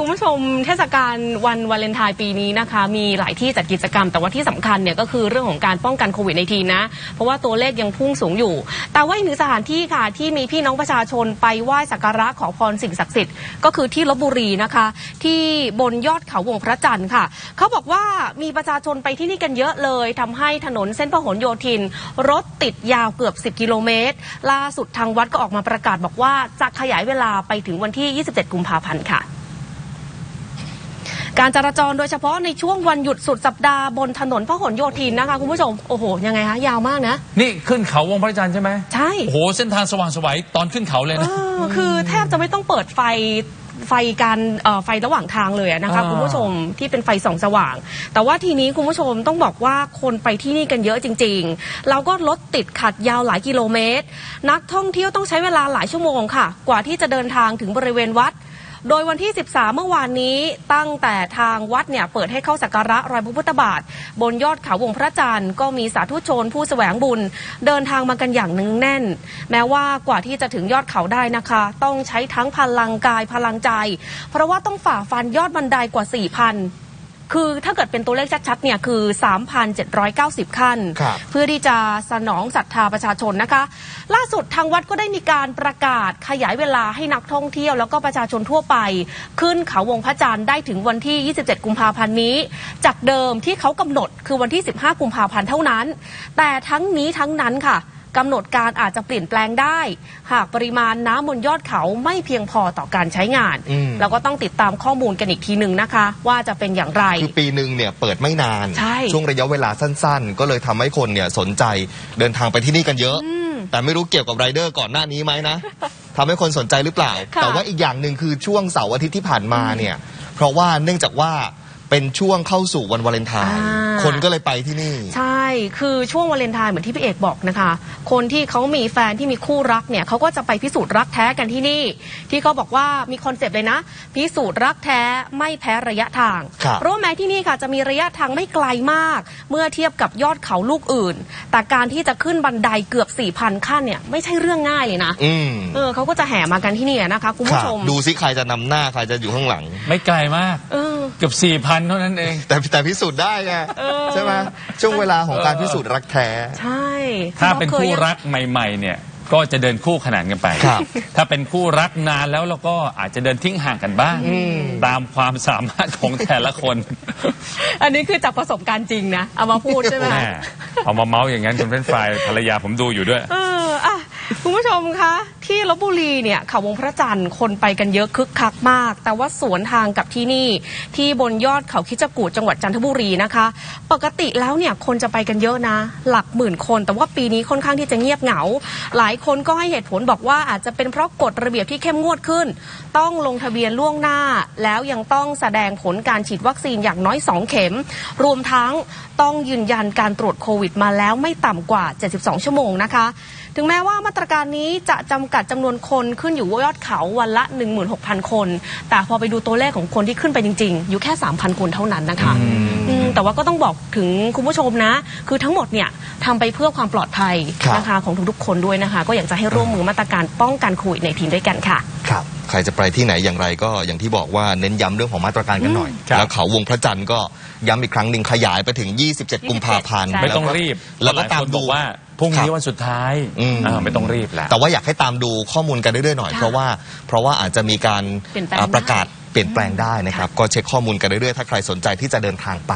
คุณผู้ชมเทศกาลวันวาเลนไทน์ปีนี้นะคะ มีหลายที่จัดกิจกรรม แต่ว่าที่สำคัญเนี่ยก็คือเรื่องของการป้องกันโควิดในทีนะ เพราะว่าตัวเลขยังพุ่งสูงอยู่ แต่ว่าอีกหนึ่งสถานที่ค่ะที่มีพี่น้องประชาชนไปไหว้สักการะขอพรสิ่งศักดิ์สิทธิ์ ก็คือที่ลบบุรีนะคะ ที่บนยอดเขาวงพระจันทร์ค่ะ เขาบอกว่ามีประชาชนไปที่นี่กันเยอะเลยทำให้ถนนเส้นพหลโยธิน รถติดยาวเกือบ 10 กิโลเมตร ล่าสุดทางวัดก็ออกมาประกาศบอกว่าจะขยายเวลาไปถึงวันที่ 27 กุมภาพันธ์ค่ะ การจราจรโดยเฉพาะในช่วงวันหยุดสุดสัปดาห์บนถนนพหลโยธินนะคะคุณผู้ชม โอ้โห ยังไงคะยาวมากนะ นี่ขึ้นเขาวงพระจันทร์ใช่ไหมใช่โอ้โห เส้นทางสว่างไสวัยตอนขึ้นเขาเลยเอนะอคือแทบจะไม่ต้องเปิดไฟไฟการเอ่อไฟระหว่างทางเลยอะนะคะอ่าคุณผู้ชมที่เป็นไฟส่องสว่าง แต่ว่าทีนี้คุณผู้ชมต้องบอกว่าคนไปที่นี่กันเยอะจริง ๆ แล้วก็รถติดขัดยาวหลายกิโลเมตร นักท่องเที่ยวต้องใช้เวลาหลายชั่วโมงค่ะ กว่าที่จะเดินทางถึงบริเวณวัด โดยวันที่ 13 เมื่อวานนี้ตั้งแต่ทางวัดเนี่ยเปิดให้เข้าสักการะรอยพระพุทธบาท บนยอดเขาวงพระจันทร์ก็มีสาธุชนผู้แสวงบุญ เดินทางมากันอย่างเนึงแน่น แม้ว่ากว่าที่จะถึงยอดเขาได้นะคะ ต้องใช้ทั้งพลังกายพลังใจ เพราะว่าต้องฝ่าฟันยอดบันไดกว่า4,000 คือถ้าเกิดเป็นตัวเลขชัดๆเนี่ยคือ 3,790 ขั้นครับเพื่อที่จะสนองศรัทธาประชาชนนะคะ ล่าสุดทางวัดก็ได้มีการประกาศขยายเวลาให้นักท่องเที่ยว แล้วก็ประชาชนทั่วไป ขึ้นเขาวงพระจันทร์ได้ถึงวันที่ 27 กุมภาพันธ์นี้ จากเดิมที่เขากำหนดคือวันที่ 15 กุมภาพันธ์เท่านั้น แต่ทั้งนี้ทั้งนั้นค่ะ กำหนดการอาจจะเปลี่ยนแปลงได้ หากปริมาณน้ำบนยอดเขาไม่เพียงพอต่อการใช้งานอืมเราก็ต้องติดตามข้อมูลกันอีกทีหนึ่งนะคะ ว่าจะเป็นอย่างไร คือปีหนึ่งเนี่ยเปิดไม่นานใช่ช่วงระยะเวลาสั้นๆ ก็เลยทำให้คนเนี่ยสนใจเดินทางไปที่นี่กันเยอะ แต่ไม่รู้เกี่ยวกับไรเดอร์ก่อนหน้านี้ไหมนะทำให้คนสนใจหรือเปล่าค่ะแต่ว่าอีกอย่างหนึ่งคือช่วงเสาร์อาทิตย์ที่ผ่านมาเนี่ย เพราะว่าเนื่องจากว่า เป็นช่วงเข้าสู่วันวาเลนไทน์อ่า คนก็เลยไปที่นี่ ใช่ คือช่วงวาเลนไทน์เหมือนที่พี่เอกบอกนะคะ คนที่เขามีแฟนที่มีคู่รักเนี่ยเขาก็จะไปพิสูจน์รักแท้กันที่นี่ ที่เขาบอกว่ามีคอนเซปต์เลยนะ พิสูจน์รักแท้ไม่แพ้ระยะทาง ครับเพราะว่าแม้ที่นี่ค่ะจะมีระยะทางไม่ไกลมาก เมื่อเทียบกับยอดเขาลูกอื่น แต่การที่จะขึ้นบันไดเกือบ 4,000 ขั้นเนี่ยไม่ใช่เรื่องง่ายเลยนะ อืม เออเขาก็จะแห่มากันที่นี่นะคะคุณคผู้รับชมดูซิใครจะนำหน้าใครจะอยู่ข้างหลัง ไม่ไกลมาก เออ เกือบสี่พันเท่านั้นเอง แต่แต่พิสูจน์ได้ไงเออใช่ไหมช่วงเวลาของการเออพิสูจน์รักแท้ ใช่ ถ้าเป็นณอ๊อฟคู่ยยังรักใหม่ ๆ เนี่ยก็จะเดินคู่ขนานกันไปครับถ้าเป็นคู่รักนานแล้วเราก็อาจจะเดินทิ้งห่างกันบ้าง ตามความสามารถของแต่ละคน อันนี้คือจากประสบการณ์จริงนะ เอามาพูดใช่ไหมแม่เอามาเมาส์อย่างนั้นคุณเป็นฝ่ายภรรยาผมดูอยู่ด้วย เอออะคุณผู้ชมคะที่ลบบุรีเนี่ยเขาวงพระจันทร์คนไปกันเยอะคึกคักมาก แต่ว่าสวนทางกับที่นี่ ที่บนยอดเขาคิจกูดจังหวัดจันทบุรีนะคะ ปกติแล้วเนี่ยคนจะไปกันเยอะนะ หลักหมื่นคน แต่ว่าปีนี้ค่อนข้างที่จะเงียบเหงา หลายคนก็ให้เหตุผลบอกว่าอาจจะเป็นเพราะกฎระเบียบที่เข้มงวดขึ้น ต้องลงทะเบียนล่วงหน้า แล้วยังต้องแสดงผลการฉีดวัคซีนอย่างน้อย 2 เข็ม รวมทั้งต้องยืนยันการตรวจโควิดมาแล้วไม่ต่ำกว่า 72 ชั่วโมงนะคะ ถึงแม้ว่ามาตรการนี้จะจำกัดจำนวนคนขึ้นอยู่ว่ายอดเขาวันละ 16,000 คน แต่พอไปดูตัวเลขของคนที่ขึ้นไปจริง ๆ อยู่แค่ 3,000 คนเท่านั้นนะคะอืมแต่ว่าก็ต้องบอกถึงคุณผู้ชมนะ คือทั้งหมดเนี่ยทำไปเพื่อความปลอดภัยครับ นะคะของทุกๆคนด้วยนะคะ ก็อยากจะให้ร่วมมือมาตรการป้องกันโควิดในทีด้วยกันค่ะ ครับ ใครจะไปที่ไหนอย่างไรก็อย่างที่บอกว่าเน้นย้ำเรื่องของมาตรการกันหน่อย ครับแล้วเขาวงพระจันทร์ก็ย้ำอีกครั้งหนึ่งขยายไปถึง 27 กุมภาพันธ์ใช่ไม่ต้องแล้วก็รีบแล้วก็หายตามคนบดู อกว่าพรุ่งนี้ครับวันสุดท้ายอืม อ่าไม่ต้องรีบแล้วแต่ว่าอยากให้ตามดูข้อมูลกันเรื่อยๆหน่อย ค่ะเพราะว่าเพราะว่าอาจจะมีการเปลี่ยนแปลงอ่าประกาศได้เปลี่ยนแปลงได้นะครับ ก็เช็คข้อมูลกันเรื่อยๆ ถ้าใครสนใจที่จะเดินทางไป